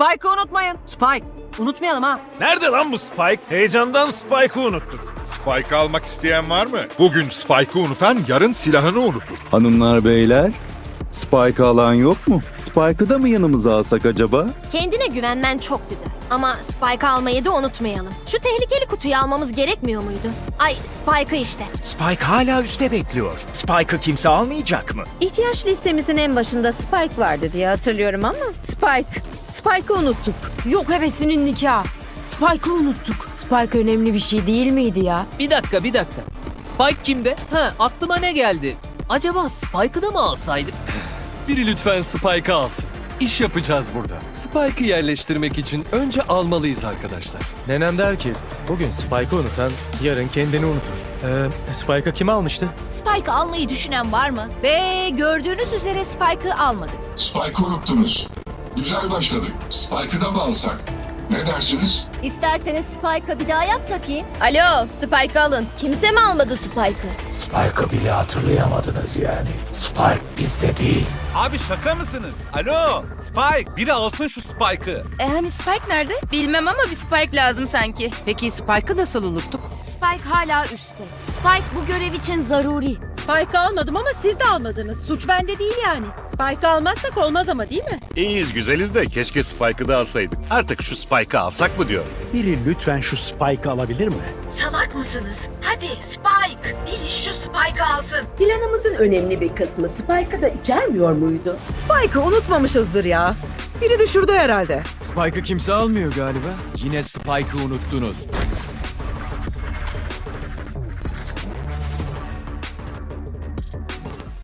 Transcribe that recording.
Spike'ı unutmayın. Spike. Unutmayalım ha. Nerede lan bu Spike? Heyecandan Spike'ı unuttuk. Spike almak isteyen var mı? Bugün Spike'ı unutan yarın silahını unutur. Hanımlar beyler, Spike alan yok mu? Spike'ı da mı yanımıza alsak acaba? Kendine güvenmen çok güzel. Ama Spike almayı da unutmayalım. Şu tehlikeli kutuyu almamız gerekmiyor muydu? Ay Spike'ı işte. Spike hala üstte bekliyor. Spike'ı kimse almayacak mı? İhtiyaç listemizin en başında Spike vardı diye hatırlıyorum ama Spike. Spike'ı unuttuk. Yok hevesinin nikahı. Spike'ı unuttuk. Spike önemli bir şey değil miydi ya? Bir dakika bir dakika. Spike kimde? Ha aklıma ne geldi? Acaba Spike'ı da mı alsaydık? Biri lütfen Spike'ı alsın. İş yapacağız burada. Spike'ı yerleştirmek için önce almalıyız arkadaşlar. Nenem der ki bugün Spike'ı unutan yarın kendini unutur. Ee, Spike'ı kim almıştı? Spike almayı düşünen var mı? Ve gördüğünüz üzere Spike'ı almadık. Spike'ı unuttunuz. Güzel başladık. Spike'ı da mı alsak? Ne dersiniz? İsterseniz Spike'ı bir daha yap takayım. Alo Spike'ı alın. Kimse mi almadı Spike'ı? Spike'ı bile hatırlayamadınız yani. Spike bizde değil. Abi şaka mısınız? Alo Spike biri alsın şu Spike'ı. E hani Spike nerede? Bilmem ama bir Spike lazım sanki. Peki Spike'ı nasıl unuttuk? Spike hala üstte. Spike bu görev için zaruri. Spike almadım ama siz de almadınız. Suç bende değil yani. Spike almazsak olmaz ama değil mi? İyiyiz güzeliz de keşke Spike'ı da alsaydık. Artık şu Spike'ı alsak mı diyor. Biri lütfen şu Spike'ı alabilir mi? Salak mısınız? Hadi Spike. Biri şu Spike'ı alsın. Planımızın önemli bir kısmı Spike'ı da içermiyor muydu? Spike'ı unutmamışızdır ya. Biri düşürdü herhalde. Spike'ı kimse almıyor galiba. Yine Spike'ı unuttunuz.